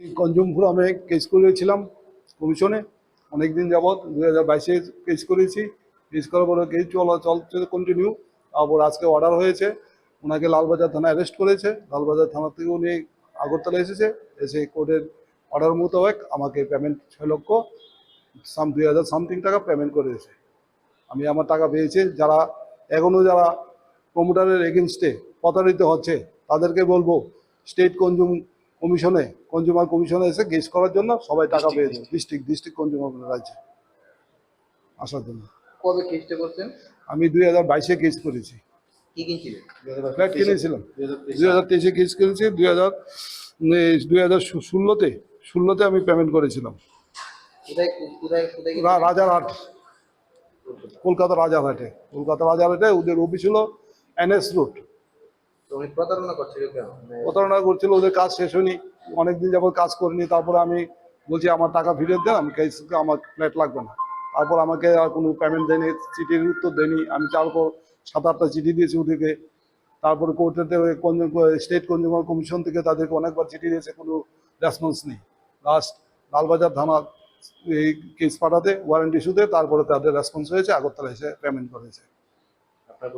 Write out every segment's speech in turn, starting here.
Consume ফোরামে case করেছিলাম কমিশনে অনেকদিন যাবৎ দুই হাজার বাইশে কেস করেছি। কেস করার পরে কেস চলা, চলছে কন্টিনিউ তারপর আজকে অর্ডার হয়েছে। ওনাকে লালবাজার থানা অ্যারেস্ট করেছে। লালবাজার থানা থেকে উনি আগরতলা এসেছে। এসে কোর্টের অর্ডার মোতাবেক আমাকে পেমেন্ট ছয় লক্ষ সাম দুই হাজার সামথিং টাকা পেমেন্ট করেছে আমি আমার টাকা পেয়েছি। যারা এখনও যারা প্রমোটারের এগেনস্টে প্রতারিত হচ্ছে, তাদেরকে বলব স্টেট কনজুম কমিশনে কনজুমার কমিশনে এসে কেস করার জন্য সবাই টাকা পেয়ে পেয়েছে। ডিস্ট্রিক্ট ডিস্ট্রিক্ট কনজুমার রাজ্যে আসার জন্য। কবে কেসটা করছেন? আমি দুই হাজার বাইশে কেস করেছি। ফ্ল্যাট কিনেছিলাম। দুই হাজার তেইশে। কেস করেছি দুই হাজার দুই হাজার ষোলোতে ষোলোতে আমি পেমেন্ট করেছিলাম। রাজারহাট। কলকাতা রাজারহাটে। কলকাতা রাজারহাটে ওদের অফিস হলো এনএস রোড প্রতারণা করছিল কেন? মানে প্রতারণা করছিল ওদের কাজ শেষ হয়নি। অনেকদিন যাবত কাজ করিনি তারপরে আমি বলছি আমার টাকা ফিরত দেন আমি আমার ফ্ল্যাট লাগবে না। তারপর আমাকে আর কোনো পেমেন্ট দেয়নি চিঠির উত্তর দেয়নি। আমি তারপর সাত আটটা চিঠি দিয়েছি ওদেরকে। তারপরে কোর্টেতে স্টেট কনজিউমার কমিশন থেকে তাদেরকে অনেকবার চিঠি দিয়েছে কোনো রেসপন্স নেই। লাস্ট লালবাজার থানা এই কেস পাঠাতে ওয়ারেন্টি ইস্যুতে তারপরে তাদের রেসপন্স হয়েছে আগরতলা এসে পেমেন্ট করেছে আপনার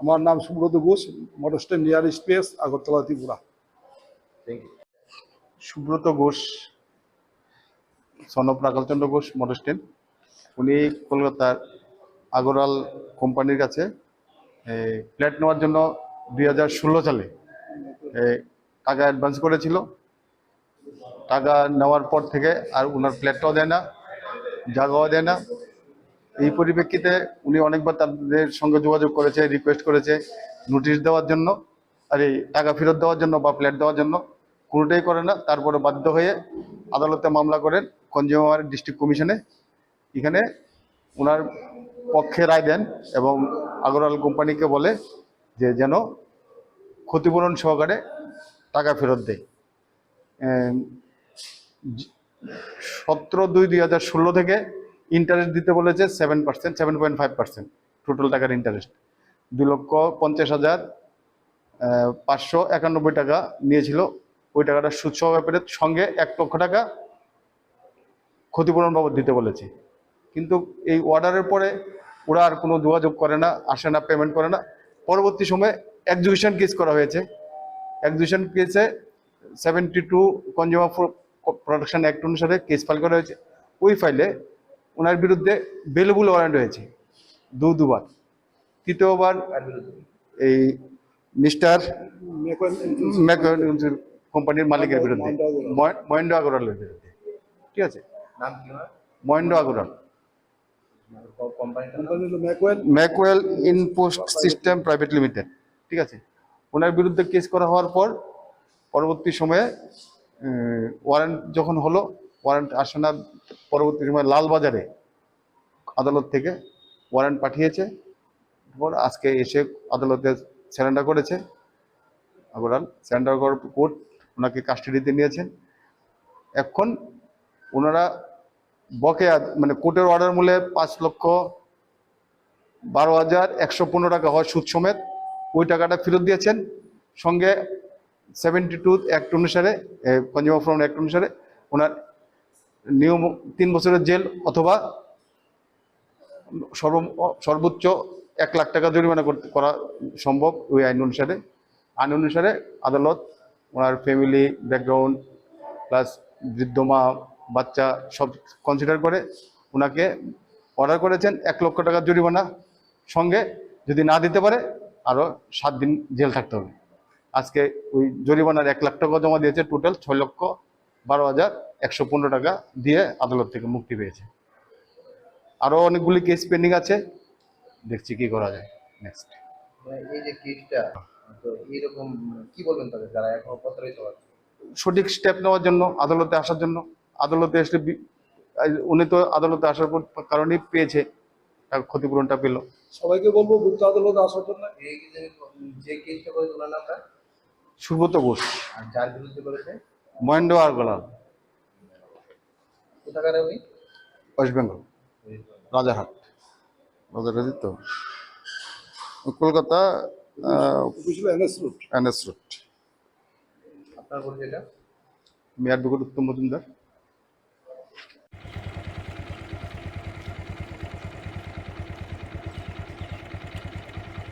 আমার নাম Subrata Ghosh motor stand nearest place Agartala Tripura. Subrata Ghosh সনপ Rakhalchandra Ghosh motor stand উনি কলকাতার আগরওয়াল কোম্পানির কাছে ফ্ল্যাট নেওয়ার জন্য দুই হাজার ষোলো সালে টাকা অ্যাডভান্স করেছিল। টাকা নেওয়ার পর থেকে আর ওনার ফ্ল্যাটটাও দেয় না জায়গাও দেয় না। এই পরিপ্রেক্ষিতে উনি অনেকবার তাদের সঙ্গে যোগাযোগ করেছে রিকোয়েস্ট করেছে নোটিশ দেওয়ার জন্য আর এই টাকা ফেরত দেওয়ার জন্য বা ফ্ল্যাট দেওয়ার জন্য। কোনোটাই করে না, তারপরে বাধ্য হয়ে আদালতে মামলা করেন কনজিউমার ডিস্ট্রিক্ট কমিশনে। এখানে ওনার পক্ষে রায় দেন এবং আগরওয়াল কোম্পানিকে বলে যে যেন ক্ষতিপূরণ সহকারে টাকা ফেরত দেয়। সতেরো দুই দুই হাজার ষোলো থেকে ইন্টারেস্ট দিতে বলেছে seven percent seven point five percent total টাকার ইন্টারেস্ট দুই লক্ষ পঞ্চাশ হাজার পাঁচশো একানব্বই টাকা নিয়েছিল। ওই টাকাটা সুদ ব্যাপারে সঙ্গে এক লক্ষ টাকা ক্ষতিপূরণ বাবদ দিতে বলেছে। কিন্তু এই অর্ডারের পরে ওরা আর কোনো যোগাযোগ করে না, আসে না পেমেন্ট করে না। পরবর্তী সময়ে এক্সিবিশন কেস করা হয়েছে। এক্সিবিশন কেসে seventy two consumer protection act অনুসারে কেস ফাইল করা হয়েছে। ওই ফাইলে ওনার বিরুদ্ধে বেলবুল ওয়ারেন্ট হয়েছে দু দুবার। তৃতীয়বার এই মিস্টার কোম্পানির মালিকের বিরুদ্ধে। মহেন্দ্র আগরওয়ালের বিরুদ্ধে। ঠিক আছে? মহেন্দ্র আগরওয়াল। ম্যাকওয়েল ইনপোস্ট সিস্টেম প্রাইভেট লিমিটেড। ঠিক আছে? ওনার বিরুদ্ধে কেস করা হওয়ার পর পরবর্তী সময়ে ওয়ারেন্ট যখন হলো ওয়ারেন্ট আসে না পরবর্তী সময় লালবাজারে আদালত থেকে ওয়ারেন্ট পাঠিয়েছে। আজকে এসে আদালতে স্যারেন্ডার করেছে। আগরাল স্যারেন্ডার করার কোর্ট ওনাকে কাস্টাডিতে নিয়েছেন। এখন ওনারা বকেয়া মানে কোর্টের অর্ডার মূল্যে পাঁচ লক্ষ বারো হাজার একশো পনেরো টাকা হয় সুদ সমেত ওই টাকাটা ফেরত দিয়েছেন। সঙ্গে সেভেন্টি টু অ্যাক্ট অনুসারে কনজিউমার ফ্রম অ্যাক্ট অনুসারে ওনার নিয়ম তিন বছরের জেল অথবা সর্ব সর্বোচ্চ এক লাখ টাকা জরিমানা করা সম্ভব ওই আইন অনুসারে। আইন অনুসারে আদালত ওনার ফ্যামিলি ব্যাকগ্রাউন্ড প্লাস বৃদ্ধ মা, বাচ্চা সব কনসিডার করে ওনাকে অর্ডার করেছেন এক লক্ষ টাকার জরিমানা সঙ্গে। যদি না দিতে পারে আরও সাত দিন জেল থাকতে হবে। আজকে ওই জরিমানার এক লাখ টাকা জমা দিয়েছে টোটাল ছয় লক্ষ বারো হাজার একশো পনেরো টাকা দিয়ে আদালত থেকে মুক্তি পেয়েছে। আরও অনেকগুলি কেস পেন্ডিং আছে। দেখছি কি করা যায়। নেক্সট মানে এই যে কেসটা তো এইরকম মানে কি বলবেন তাদের যারা এখনও প্রতারিত হচ্ছে? সঠিক স্টেপ নেওয়ার জন্য আদালতে আসার জন্য। আদালতে এসে উনি তো আদালতে আসার পর কারণেই পেয়েছে তার ক্ষতিপূরণটা পেল। সবাইকে বলব গুপ্ত আদালতে আসার জন্য। এই যে যে কেসটা নামটা? সুব্রত ঘোষ। আর যার বিরুদ্ধে করেছে? মহেন্দ্র আর গোলাল। West Bengal. রাজারহাট। রাজারহাট তো? Kolkata N S route. N S road আপনার পরিচয়টা মেয়ার বিগত উত্তম মজুমদার।